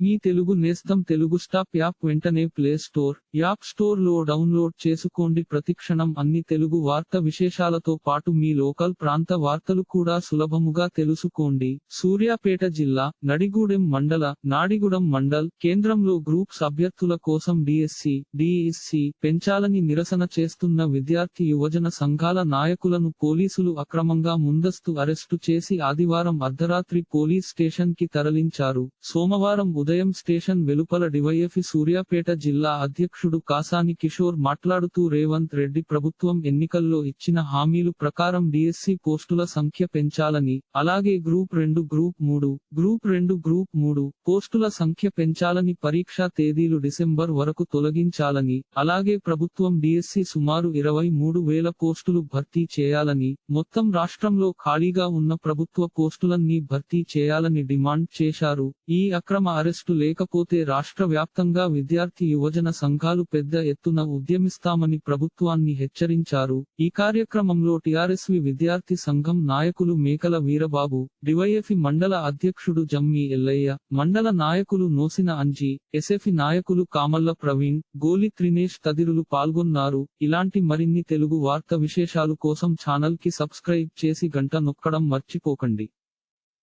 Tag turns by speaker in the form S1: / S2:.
S1: మీ తెలుగు నేస్తం Telugu stop app వెంటనే play store app స్టోర్లో డౌన్లోడ్ చేసుకోండి. ప్రతిక్షణం అన్ని తెలుగు వార్త విశేషాలతో పాటు మీ లోకల్ ప్రాంత వార్తలు కూడా సులభముగా తెలుసుకోండి. సూర్యాపేట జిల్లా నడిగూడెం మండల నాడిగూడెం మండల్ కేంద్రంలో గ్రూప్స్ అభ్యర్థుల కోసం డిఎస్సి డిఎస్సి పెంచాలని నిరసన చేస్తున్న విద్యార్థి యువజన సంఘాల నాయకులను పోలీసులు అక్రమంగా ముందస్తు అరెస్టు చేసి ఆదివారం అర్ధరాత్రి పోలీస్ స్టేషన్కి తరలించారు. సోమవారం ఉదయం స్టేషన్ వెలుపల డివైఎఫ్ఇ సూర్యాపేట జిల్లా అధ్యక్షుడు కాసాని కిషోర్ మాట్లాడుతూ రేవంత్ రెడ్డి ప్రభుత్వం ఎన్నికల్లో ఇచ్చిన హామీలు ప్రకారం డిఎస్సి పోస్టుల సంఖ్య పెంచాలని అలాగే గ్రూప్ రెండు గ్రూప్ మూడు గ్రూప్ రెండు గ్రూప్ మూడు పోస్టుల సంఖ్య పెంచాలని పరీక్షా తేదీలు డిసెంబర్ వరకు తొలగించాలని అలాగే ప్రభుత్వం డిఎస్సి సుమారు ఇరవై మూడు వేల పోస్టులు భర్తీ చేయాలని మొత్తం రాష్ట్రంలో ఖాళీగా ఉన్న ప్రభుత్వ పోస్టులన్నీ భర్తీ చేయాలని డిమాండ్ చేశారు. ఈ అక్రమ అరెస్ట్ లేకపోతే రాష్ట్ర వ్యాప్తంగా విద్యార్థి యువజన సంఘాలు పెద్ద ఎత్తున ఉద్యమిస్తామని ప్రభుత్వాన్ని హెచ్చరించారు. ఈ కార్యక్రమంలో టిఆర్ఎస్వి విద్యార్థి సంఘం నాయకులు మేకల వీరబాబు డివైఎఫ్ మండల అధ్యక్షుడు జమ్మి ఎల్లయ్య మండల నాయకులు నోసిన అంజీ ఎస్ఎఫ్ఇ నాయకులు కామల్ల ప్రవీణ్ గోలి త్రినేష్ తదిరులు పాల్గొన్నారు. ఇలాంటి మరిన్ని తెలుగు వార్త విశేషాలు కోసం ఛానల్కి సబ్స్క్రైబ్ చేసి గంట నొక్కడం మర్చిపోకండి.